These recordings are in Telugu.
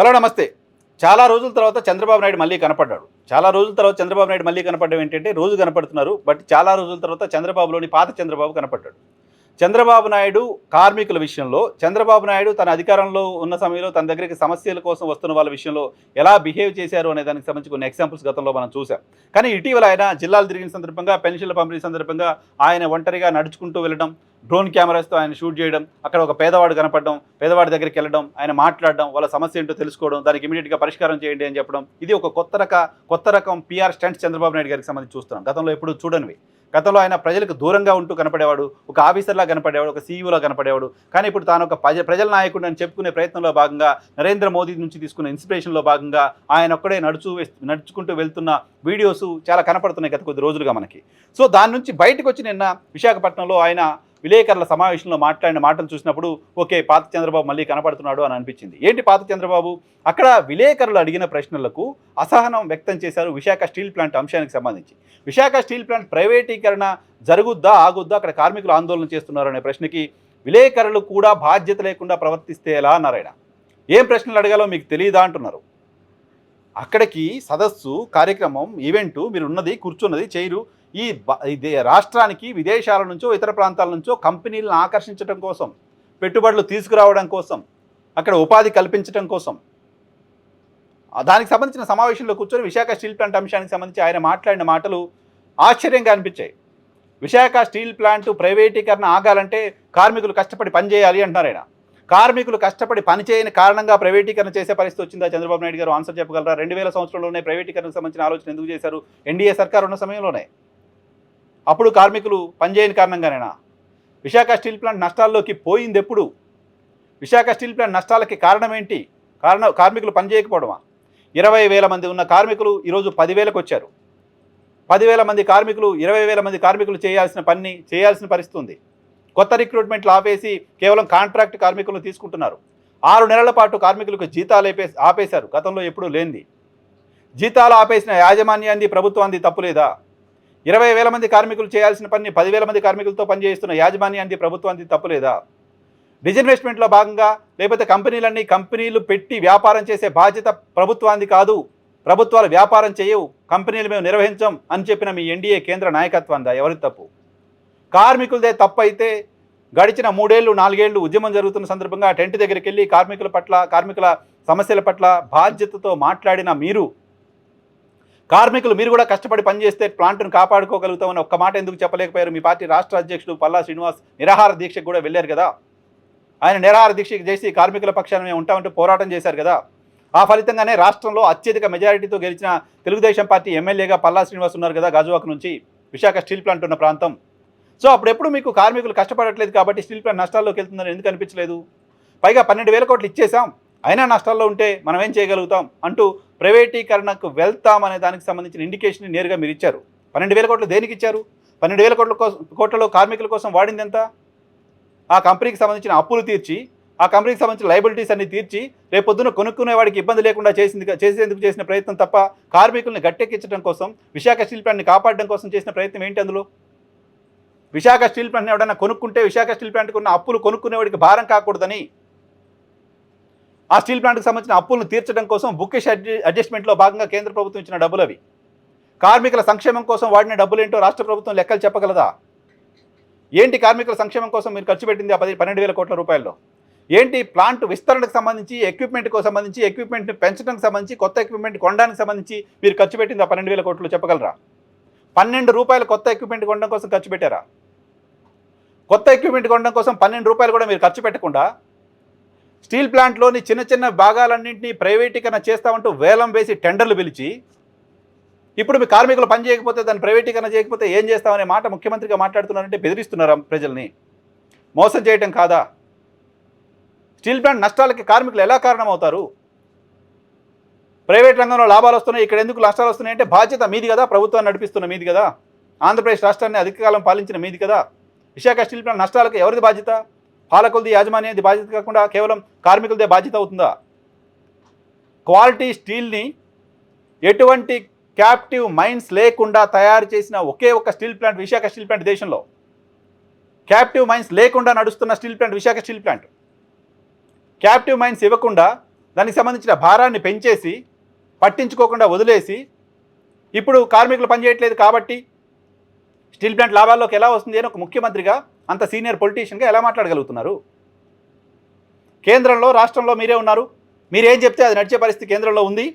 హలో నమస్తే. చాలా రోజుల తర్వాత చంద్రబాబు నాయుడు మళ్ళీ కనపడ్డాడు. చాలా రోజుల తర్వాత చంద్రబాబు నాయుడు మళ్ళీ కనపడడం ఏంటంటే రోజు కనపడుతున్నారు బట్ చాలా రోజుల తర్వాత చంద్రబాబులోని పాత చంద్రబాబు కనపడ్డాడు. చంద్రబాబు నాయుడు కార్మికుల విషయంలో చంద్రబాబు నాయుడు తన అధికారంలో ఉన్న సమయంలో తన దగ్గరికి సమస్యల కోసం వస్తున్న వాళ్ళ విషయంలో ఎలా బిహేవ్ చేశారు అనే దానికి సంబంధించి కొన్ని ఎగ్జాంపుల్స్ గతంలో మనం చూసాం కానీ ఇటీవల ఆయన జిల్లాలు తిరిగిన సందర్భంగా పెన్షన్ల పంపిణీ సందర్భంగా ఆయన ఒంటరిగా నడుచుకుంటూ వెళ్ళడం డ్రోన్ కెమెరాస్తో ఆయన షూట్ చేయడం అక్కడ ఒక పేదవాడు కనపడడం పేదవాడి దగ్గరికి వెళ్ళడం ఆయన మాట్లాడడం వాళ్ళ సమస్య ఏంటో తెలుసుకోవడం దానికి ఇమీడియట్గా పరిష్కారం చేయండి అని చెప్పడం ఇది ఒక కొత్త రక కొత్త రకం పిఆర్ స్టంట్స్ చంద్రబాబు నాయుడు గారికి సంబంధించి చూస్తున్నాం. గతంలో ఎప్పుడు చూడనివి. గతంలో ఆయన ప్రజలకు దూరంగా ఉంటూ కనపడేవాడు ఒక ఆఫీసర్లా కనపడేవాడు ఒక సీఈఓలా కనపడేవాడు. కానీ ఇప్పుడు తాను ఒక ప్రజ ప్రజల నాయకుడు అని చెప్పుకునే ప్రయత్నంలో భాగంగా నరేంద్ర మోదీ నుంచి తీసుకున్న ఇన్స్పిరేషన్లో భాగంగా ఆయన ఒక్కడే నడుచు నడుచుకుంటూ వెళ్తున్న వీడియోస్ చాలా కనపడుతున్నాయి గత కొద్ది రోజులుగా మనకి. సో దాని నుంచి బయటకు వచ్చి నిన్న విశాఖపట్నంలో ఆయన విలేకరుల సమావేశంలో మాట్లాడిన మాటలు చూసినప్పుడు ఓకే పాత చంద్రబాబు మళ్ళీ కనపడుతున్నాడు అని అనిపించింది. ఏంటి పాత చంద్రబాబు? అక్కడ విలేకరులు అడిగిన ప్రశ్నలకు అసహనం వ్యక్తం చేశారు విశాఖ స్టీల్ ప్లాంట్ అంశానికి సంబంధించి. విశాఖ స్టీల్ ప్లాంట్ ప్రైవేటీకరణ జరుగుద్దా ఆగుద్దా? అక్కడ కార్మికులు ఆందోళన చేస్తున్నారు అనే ప్రశ్నకి విలేకరులు కూడా బాధ్యత లేకుండా ప్రవర్తిస్తే ఎలా అన్నారు ఆయన? ఏం ప్రశ్నలు అడగాలో మీకు తెలియదా అంటున్నారు. అక్కడికి సదస్సు కార్యక్రమం ఈవెంటు మీరు ఉన్నది కూర్చున్నది చేయరు. ఈ ఇది రాష్ట్రానికి విదేశాల నుంచో ఇతర ప్రాంతాల నుంచో కంపెనీలను ఆకర్షించడం కోసం పెట్టుబడులు తీసుకురావడం కోసం అక్కడ ఉపాధి కల్పించడం కోసం. దానికి సంబంధించిన సమావేశంలో కూర్చొని విశాఖ స్టీల్ ప్లాంట్ అంశానికి సంబంధించి ఆయన మాట్లాడిన మాటలు ఆశ్చర్యంగా అనిపించాయి. విశాఖ స్టీల్ ప్లాంట్ ప్రైవేటీకరణ ఆగాలంటే కార్మికులు కష్టపడి పనిచేయాలి అంటున్నారు ఆయన. కార్మికులు కష్టపడి పనిచేయని కారణంగా ప్రైవేటీకరణ చేసే పరిస్థితి వచ్చిందా? చంద్రబాబు నాయుడు గారు ఆన్సర్ చెప్పగలరా? రెండు వేల సంవత్సరంలోనే ప్రైవేటీకరణకు సంబంధించిన ఆలోచన ఎందుకు చేశారు? ఎన్డీఏ సర్కార్ ఉన్న సమయంలోనే. అప్పుడు కార్మికులు పనిచేయని కారణంగానేనా? విశాఖ స్టీల్ ప్లాంట్ నష్టాల్లోకి పోయింది ఎప్పుడు విశాఖ స్టీల్ ప్లాంట్ నష్టాలకి కారణం ఏంటి కారణం కార్మికులు పనిచేయకపోవడమా? ఇరవై వేల మంది ఉన్న కార్మికులు ఈరోజు పదివేలకు వచ్చారు. పదివేల మంది కార్మికులు ఇరవై వేల మంది కార్మికులు చేయాల్సిన పని చేయాల్సిన పరిస్థితి ఉంది కొత్త రిక్రూట్మెంట్లు ఆపేసి కేవలం కాంట్రాక్ట్ కార్మికులను తీసుకుంటున్నారు. ఆరు నెలల పాటు కార్మికులకు జీతాలు ఆపే ఆపేశారు. గతంలో ఎప్పుడూ లేనిది. జీతాలు ఆపేసిన యాజమాన్యాన్ని ప్రభుత్వాన్ని తప్పులేదా? ఇరవై వేల మంది కార్మికులు చేయాల్సిన పని పదివేల మంది కార్మికులతో పనిచేస్తున్న యాజమాన్యాన్ని ప్రభుత్వానికి తప్పులేదా? డిజిన్వెస్ట్మెంట్లో భాగంగా లేకపోతే కంపెనీలన్నీ కంపెనీలు పెట్టి వ్యాపారం చేసే బాధ్యత ప్రభుత్వాన్ని కాదు. ప్రభుత్వాలు వ్యాపారం చేయవు కంపెనీలు మేము నిర్వహించం అని చెప్పిన మీ ఎన్డీఏ కేంద్ర నాయకత్వందా ఎవరి తప్పు? కార్మికులదే తప్పు అయితే గడిచిన మూడేళ్ళు నాలుగేళ్ళు ఉద్యమం జరుగుతున్న సందర్భంగా టెంట్ దగ్గరికి వెళ్ళి కార్మికుల పట్ల కార్మికుల సమస్యల పట్ల బాధ్యతతో మాట్లాడిన మీరు కార్మికులు మీరు కూడా కష్టపడి పనిచేస్తే ప్లాంట్ను కాపాడుకోగలుగుతామని ఒక్క మాట ఎందుకు చెప్పలేకపోయారు? మీ పార్టీ రాష్ట్ర అధ్యక్షుడు పల్లా శ్రీనివాస్ నిరాహార దీక్షకు కూడా వెళ్ళారు కదా? ఆయన నిరాహార దీక్ష చేసి కార్మికుల పక్షాన మేము ఉంటామంటూ పోరాటం చేశారు కదా? ఆ ఫలితంగానే రాష్ట్రంలో అత్యధిక మెజారిటీతో గెలిచిన తెలుగుదేశం పార్టీ ఎమ్మెల్యేగా పల్లా శ్రీనివాస్ ఉన్నారు కదా గాజువాక నుంచి విశాఖ స్టీల్ ప్లాంట్ ఉన్న ప్రాంతం. సో అప్పుడెప్పుడు మీకు కార్మికులు కష్టపడట్లేదు కాబట్టి స్టీల్ ప్లాంట్ నష్టాల్లోకి వెళ్తుందని ఎందుకు అనిపించలేదు? పైగా పన్నెండు వేల కోట్లు ఇచ్చేసాం అయినా నష్టాల్లో ఉంటే మనం ఏం చేయగలుగుతాం అంటూ ప్రైవేటీకరణకు వెళ్తాం అనే దానికి సంబంధించిన ఇండికేషన్ నేరుగా మీరు ఇచ్చారు. పన్నెండు వేల కోట్లు దేనికి ఇచ్చారు? పన్నెండు వేల కోట్ల కోసం కోట్లలో కార్మికుల కోసం వాడింది ఎంత? ఆ కంపెనీకి సంబంధించిన అప్పులు తీర్చి ఆ కంపెనీకి సంబంధించిన లైబిలిటీస్ అన్ని తీర్చి రేపొద్దున కొనుక్కునే వాడికి ఇబ్బంది లేకుండా చేసింది చేసేందుకు చేసిన ప్రయత్నం తప్ప కార్మికుల్ని గట్టెక్కించడం కోసం విశాఖ స్టీల్ ప్లాంట్ని కాపాడడం కోసం చేసిన ప్రయత్నం ఏంటి అందులో? విశాఖ స్టీల్ ప్లాంట్ని ఎవడన్నా కొనుక్కుంటే విశాఖ స్టీల్ ప్లాంట్కి ఉన్న అప్పులు కొనుక్కునేవాడికి భారం కాకూడదని ఆ స్టీల్ ప్లాంట్కి సంబంధించిన అప్పులను తీర్చడం కోసం బుకిష్ అడ్జస్ట్మెంట్లో భాగంగా కేంద్ర ప్రభుత్వం ఇచ్చిన డబ్బులు అవి. కార్మికుల సంక్షేమం కోసం వాడిన డబ్బులు ఏంటో రాష్ట్ర ప్రభుత్వం లెక్కలు చెప్పగలదా? ఏంటి కార్మికుల సంక్షేమం కోసం మీరు ఖర్చు పెట్టింది ఆ పది పన్నెండు వేల కోట్ల రూపాయల్లో? ఏంటి ప్లాంట్ విస్తరణకు సంబంధించి ఎక్విప్మెంట్కి సంబంధించి ఎక్విప్మెంట్ని పెంచడానికి సంబంధించి కొత్త ఎక్విప్మెంట్ కొనడానికి సంబంధించి మీరు ఖర్చు పెట్టింది ఆ పన్నెండు వేల కోట్లు చెప్పగలరా? పన్నెండు రూపాయలు కొత్త ఎక్విప్మెంట్ కొనడం కోసం ఖర్చు పెట్టారా? కొత్త ఎక్విప్మెంట్ కొనడం కోసం పన్నెండు రూపాయలు కూడా మీరు ఖర్చు పెట్టకుండా స్టీల్ ప్లాంట్లోని చిన్న చిన్న భాగాలన్నింటినీ ప్రైవేటీకరణ చేస్తామంటూ వేలం వేసి టెండర్లు పిలిచి ఇప్పుడు మీ కార్మికులు పని చేయకపోతే దాన్ని ప్రైవేటీకరణ చేయకపోతే ఏం చేస్తామనే మాట ముఖ్యమంత్రిగా మాట్లాడుతున్నారంటే బెదిరిస్తున్నారా ప్రజల్ని. మోసం చేయటం కాదా? స్టీల్ ప్లాంట్ నష్టాలకి కార్మికులు ఎలా కారణమవుతారు? ప్రైవేట్ రంగంలో లాభాలు వస్తున్నాయి ఇక్కడ ఎందుకు నష్టాలు వస్తున్నాయి అంటే బాధ్యత మీది కదా ప్రభుత్వాన్ని నడిపిస్తున్న మీది కదా. ఆంధ్రప్రదేశ్ రాష్ట్రాన్ని అధిక కాలం పాలించిన మీది కదా. విశాఖ స్టీల్ ప్లాంట్ నష్టాలకు ఎవరిది బాధ్యత? పాలకులది యాజమాన్యది బాధ్యత కాకుండా కేవలం కార్మికులదే బాధ్యత అవుతుందా? క్వాలిటీ స్టీల్ని ఎటువంటి క్యాప్టివ్ మైన్స్ లేకుండా తయారు చేసిన ఒకే ఒక steel plant Visakha steel plant దేశంలో. క్యాప్టివ్ మైన్స్ లేకుండా నడుస్తున్న steel plant Visakha steel plant. Captive mines ఇవ్వకుండా దానికి సంబంధించిన భారాన్ని పెంచేసి పట్టించుకోకుండా వదిలేసి ఇప్పుడు కార్మికులు పనిచేయట్లేదు కాబట్టి స్టీల్ ప్లాంట్ లాభాల్లోకి ఎలా వస్తుంది అని ఒక ముఖ్యమంత్రిగా అంత సీనియర్ పొలిటీషియన్గా ఎలా మాట్లాడగలుగుతున్నారు? కేంద్రంలో రాష్ట్రంలో మీరే ఉన్నారు. మీరేం చెప్తే అది నడిచే పరిస్థితి కేంద్రంలో ఉంది.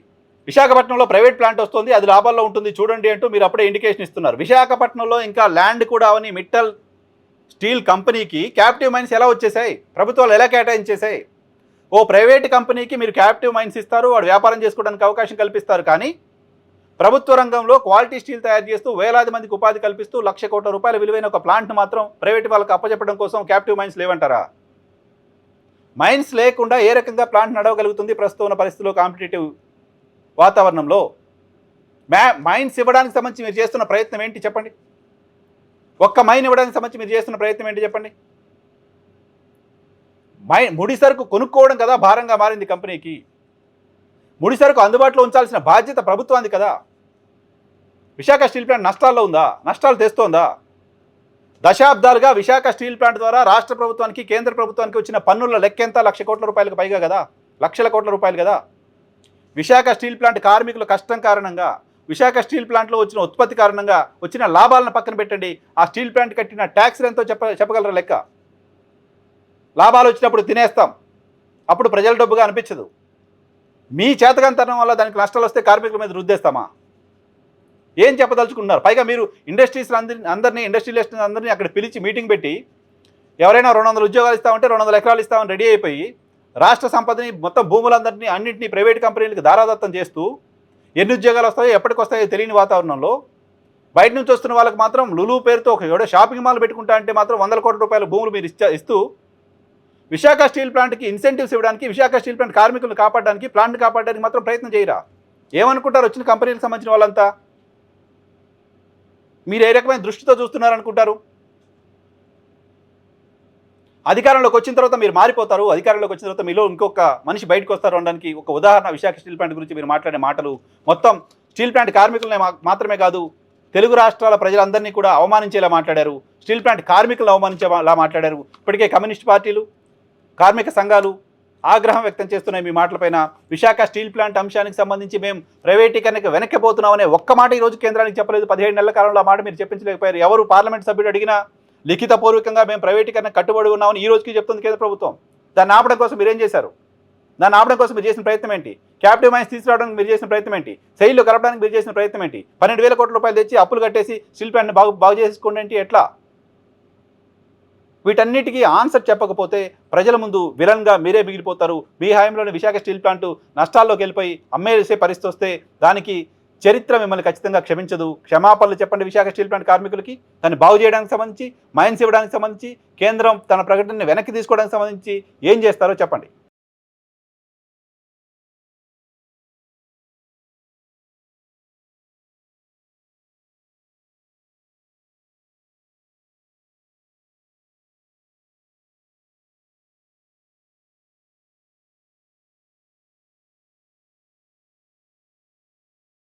విశాఖపట్నంలో ప్రైవేట్ ప్లాంట్ వస్తుంది అది లాభాల్లో ఉంటుంది చూడండి అంటూ మీరు అప్పుడే ఇండికేషన్ ఇస్తున్నారు. విశాఖపట్నంలో ఇంకా ల్యాండ్ కూడా అవని మిట్టల్ స్టీల్ కంపెనీకి క్యాప్టివ్ మైన్స్ ఎలా వచ్చేసాయి? ప్రభుత్వాలు ఎలా కేటాయించేసాయి ఓ ప్రైవేట్ కంపెనీకి మీరు క్యాప్టివ్ మైన్స్ ఇస్తారు వాడు వ్యాపారం చేసుకోవడానికి అవకాశం కల్పిస్తారు కానీ ప్రభుత్వ రంగంలో క్వాలిటీ స్టీల్ తయారు చేస్తూ వేలాది మందికి ఉపాధి కల్పిస్తూ లక్ష కోట్ల రూపాయల విలువైన ఒక ప్లాంట్ మాత్రం ప్రైవేట్ వాళ్ళకి అప్పచెప్పడం కోసం క్యాప్టివ్ మైన్స్ లేవంటారా? మైన్స్ లేకుండా ఏ రకంగా ప్లాంట్ నడవగలుగుతుంది ప్రస్తుతం ఉన్న పరిస్థితిలో కాంపిటేటివ్ వాతావరణంలో? మ్యా మైన్స్ ఇవ్వడానికి సంబంధించి మీరు చేస్తున్న ప్రయత్నం ఏంటి చెప్పండి. ఒక్క మైన్ ఇవ్వడానికి సంబంధించి మీరు చేస్తున్న ప్రయత్నం ఏంటి చెప్పండి. మై ముడి సరుకు కొనుక్కోవడం కదా భారంగా మారింది కంపెనీకి. ముడి సరుకు అందుబాటులో ఉంచాల్సిన బాధ్యత ప్రభుత్వానికి కదా. విశాఖ స్టీల్ ప్లాంట్ నష్టాల్లో ఉందా? నష్టాలు తెస్తోందా? దశాబ్దాలుగా విశాఖ స్టీల్ ప్లాంట్ ద్వారా రాష్ట్ర ప్రభుత్వానికి కేంద్ర ప్రభుత్వానికి వచ్చిన పన్నుల లెక్కెంత లక్ష కోట్ల రూపాయలకు పైగా కదా? లక్షల కోట్ల రూపాయలు కదా? విశాఖ స్టీల్ ప్లాంట్ కార్మికుల కష్టం కారణంగా విశాఖ స్టీల్ ప్లాంట్లో వచ్చిన ఉత్పత్తి కారణంగా వచ్చిన లాభాలను పక్కన పెట్టండి. ఆ స్టీల్ ప్లాంట్ కట్టిన ట్యాక్స్ ఎంతో చెప్ప చెప్పగలరా లెక్క? లాభాలు వచ్చినప్పుడు తినేస్తాం. అప్పుడు ప్రజల డబ్బుగా అనిపించదు. మీ చేతకంతరం వల్ల దానికి నష్టాలు వస్తే కార్మికుల మీద రుద్దేస్తామా? ఏం చెప్పదలుచుకున్నారు పైగా మీరు ఇండస్ట్రీస్ అందరినీ అందరినీ ఇండస్ట్రియలిస్ట్ అందరినీ అక్కడ పిలిచి మీటింగ్ పెట్టి ఎవరైనా రెండు వందల ఉద్యోగాలు ఇస్తామంటే రెండు వందల ఎకరాలు ఇస్తామని రెడీ అయిపోయి రాష్ట్ర సంపదని మొత్తం భూములందరినీ అన్నింటినీ ప్రైవేట్ కంపెనీలకు దారాదత్తం చేస్తూ ఎన్ని ఉద్యోగాలు వస్తాయో ఎప్పటికి వస్తాయో తెలియని వాతావరణంలో బయట నుంచి వస్తున్న వాళ్ళకి మాత్రం లులు పేరుతో ఒక షాపింగ్ మాల్ పెట్టుకుంటా అంటే మాత్రం వందల కోట్ల రూపాయల భూములు మీరు ఇస్తూ విశాఖ స్టీల్ ప్లాంట్కి ఇన్సెంటివ్స్ ఇవ్వడానికి విశాఖ స్టీల్ ప్లాంట్ కార్మికులను కాపాడడానికి ప్లాంట్ కాపాడడానికి మాత్రం ప్రయత్నం చేయరా? ఏమనుకుంటారు వచ్చిన కంపెనీలకు సంబంధించిన వాళ్ళంతా? మీరు ఏ రకమైన దృష్టితో చూస్తున్నారనుకుంటారు? అధికారంలోకి వచ్చిన తర్వాత మీరు మారిపోతారు అధికారంలోకి వచ్చిన తర్వాత మీలో ఇంకొక మనిషి బయటకు వస్తారు అనడానికి ఒక ఉదాహరణ విశాఖ స్టీల్ ప్లాంట్ గురించి మీరు మాట్లాడే మాటలు. మొత్తం స్టీల్ ప్లాంట్ కార్మికులనే మాత్రమే కాదు తెలుగు రాష్ట్రాల ప్రజలందరినీ కూడా అవమానించేలా మాట్లాడారు. స్టీల్ ప్లాంట్ కార్మికులను అవమానించేలా మాట్లాడారు. ఇప్పటికే కమ్యూనిస్ట్ పార్టీలు కార్మిక సంఘాలు ఆగ్రహం వ్యక్తం చేస్తున్నాయి మీ మాటలపైన. విశాఖ స్టీల్ ప్లాంట్ అంశానికి సంబంధించి మేము ప్రైవేటీకరణకు వెనక్కిపోతున్నామనే ఒక్క మాట ఈ రోజు కేంద్రానికి చెప్పలేదు. పదిహేడు నెలల కాలంలో ఆ మాట మీరు చెప్పించలేకపోయారు. ఎవరు పార్లమెంట్ సభ్యుడు అడిగినా లిఖితపూర్వకంగా మేము ప్రైవేటీకరణ కట్టుబడి ఉన్నామని ఈ రోజుకి చెప్తుంది కేంద్ర ప్రభుత్వం. దాన్ని ఆపడం కోసం మీరేం చేశారు? దాన్ని ఆపడం కోసం మీరు చేసిన ప్రయత్నం ఏంటి? క్యాపిటల్ మైన్స్ తీసుకురావడానికి మీరు చేసిన ప్రయత్నం ఏంటి? శైలిలో కలపడానికి మీరు చేసిన ప్రయత్నం ఏంటి? పన్నెండు వేల కోట్ల రూపాయలు తెచ్చి అప్పులు కట్టేసి స్టీల్ ప్లాంట్ని బాగు బాగు చేసుకోండి ఏంటి ఎట్లా? వీటన్నిటికీ ఆన్సర్ చెప్పకపోతే ప్రజల ముందు విలన్గా మీరే మిగిలిపోతారు. మీ హయాంలోని విశాఖ స్టీల్ ప్లాంట్ నష్టాల్లోకి వెళ్ళిపోయి అమ్మేసే పరిస్థితి వస్తే దానికి చరిత్ర మిమ్మల్ని ఖచ్చితంగా క్షమించదు. క్షమాపణలు చెప్పండి విశాఖ స్టీల్ ప్లాంట్ కార్మికులకి. దాన్ని బాగు చేయడానికి సంబంధించి మైన్స్ ఇవ్వడానికి సంబంధించి కేంద్రం తన ప్రకటనని వెనక్కి తీసుకోవడానికి సంబంధించి ఏం చేస్తారో చెప్పండి.